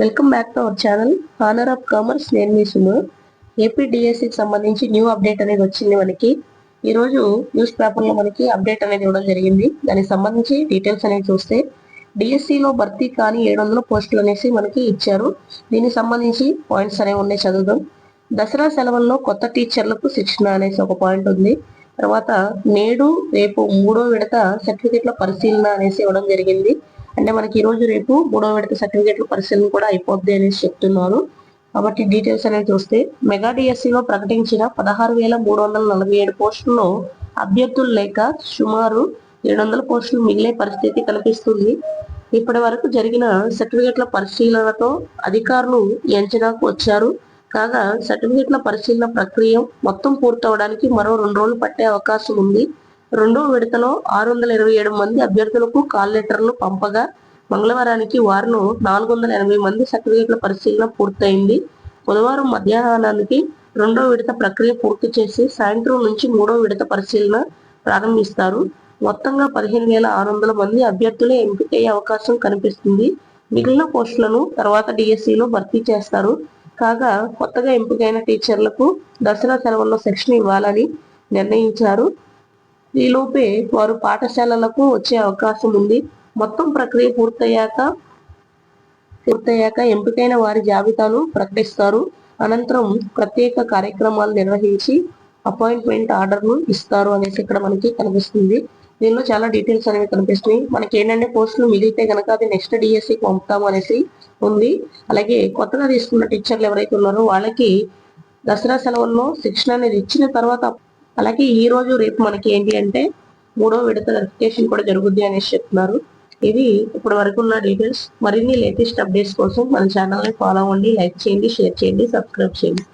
Welcome back to our channel honour of commerce నేను మీ సును AP డిఎస్సికి సంబంధించి న్యూ అప్డేట్ అనేది వచ్చింది మనకి. ఈ రోజు న్యూస్ పేపర్లో మనకి అప్డేట్ అనేది ఇవ్వడం జరిగింది. దానికి సంబంధించి డీటెయిల్స్ అనేవి చూస్తే డిఎస్సిలో భర్తీ కానీ ఏడు వందల పోస్టులు అనేసి మనకి ఇచ్చారు. దీనికి సంబంధించి పాయింట్స్ అనేవి ఉన్నాయి చదువుదాం. దసరా సెలవుల్లో కొత్త టీచర్లకు శిక్షణ అనేసి ఒక పాయింట్ ఉంది. తర్వాత నేడు రేపు మూడో విడత సర్టిఫికెట్ల పరిశీలన అనేసి ఇవ్వడం జరిగింది. అంటే మనకి ఈ రోజు రేపు మూడో విడత సర్టిఫికేట్ల పరిశీలన కూడా అయిపోద్ది అనేసి చెప్తున్నారు. కాబట్టి డీటెయిల్స్ అనేవి చూస్తే మెగా డిఎస్సిలో ప్రకటించిన పదహారు వేల మూడు వందల నలభై ఏడు పోస్టుల్లో అభ్యర్థులు లేక సుమారు ఏడు వందల పోస్టులు మిగిలే పరిస్థితి కనిపిస్తుంది. ఇప్పటి వరకు జరిగిన సర్టిఫికెట్ల పరిశీలనతో అధికారులు ఈ అంచనాకు వచ్చారు. కాగా సర్టిఫికెట్ల పరిశీలన ప్రక్రియ మొత్తం పూర్తవడానికి మరో రెండు రోజులు పట్టే అవకాశం ఉంది. రెండో విడతలో ఆరు వందల ఇరవై ఏడు మంది అభ్యర్థులకు కాల్ లెటర్లు పంపగా మంగళవారానికి వారిలో నాలుగు వందల ఎనభై మంది సర్టిఫికెట్ల పరిశీలన పూర్తయింది. బుధవారం మధ్యాహ్నానికి రెండో విడత ప్రక్రియ పూర్తి చేసి సాయంత్రం నుంచి మూడో విడత పరిశీలన ప్రారంభిస్తారు. మొత్తంగా పదిహేను వేల ఆరు వందల మంది అభ్యర్థులే ఎంపికయ్యే అవకాశం కనిపిస్తుంది. మిగిలిన పోస్టులను తర్వాత డిఎస్సిలో భర్తీ చేస్తారు. కాగా కొత్తగా ఎంపికైన టీచర్లకు దసరా సెలవుల్లో శిక్షణ ఇవ్వాలని నిర్ణయించారు. ఈలోపే వారు పాఠశాలలకు వచ్చే అవకాశం ఉంది. మొత్తం ప్రక్రియ పూర్తయ్యాక పూర్తయ్యాక ఎంపికైన వారి జాబితాను ప్రకటిస్తారు. అనంతరం ప్రత్యేక కార్యక్రమాలు నిర్వహించి అపాయింట్మెంట్ ఆర్డర్ను ఇస్తారు అనేసి ఇక్కడ మనకి కనిపిస్తుంది. దీనిలో చాలా డీటెయిల్స్ అనేవి కనిపిస్తున్నాయి. మనకి ఏంటంటే పోస్టులు మిగిలితే కనుక అది నెక్స్ట్ డిఎస్సికి పంపుతాము అనేసి ఉంది. అలాగే కొత్తగా తీసుకున్న టీచర్లు ఎవరైతే ఉన్నారో వాళ్ళకి దసరా సెలవుల్లో శిక్షణ అనేది ఇచ్చిన తర్వాత అలాగే ఈ రోజు రేపు మనకి ఏంటి అంటే మూడో విడత వెరిఫికేషన్ కూడా జరుగుద్ది అనేసి చెప్తున్నారు. ఇది ఇప్పటి వరకు ఉన్న డీటెయిల్స్ మరిన్ని లేటెస్ట్ అప్డేట్స్ కోసం మన ఛానల్ని ఫాలో అవ్వండి లైక్ చేయండి షేర్ చేయండి సబ్స్క్రైబ్ చేయండి.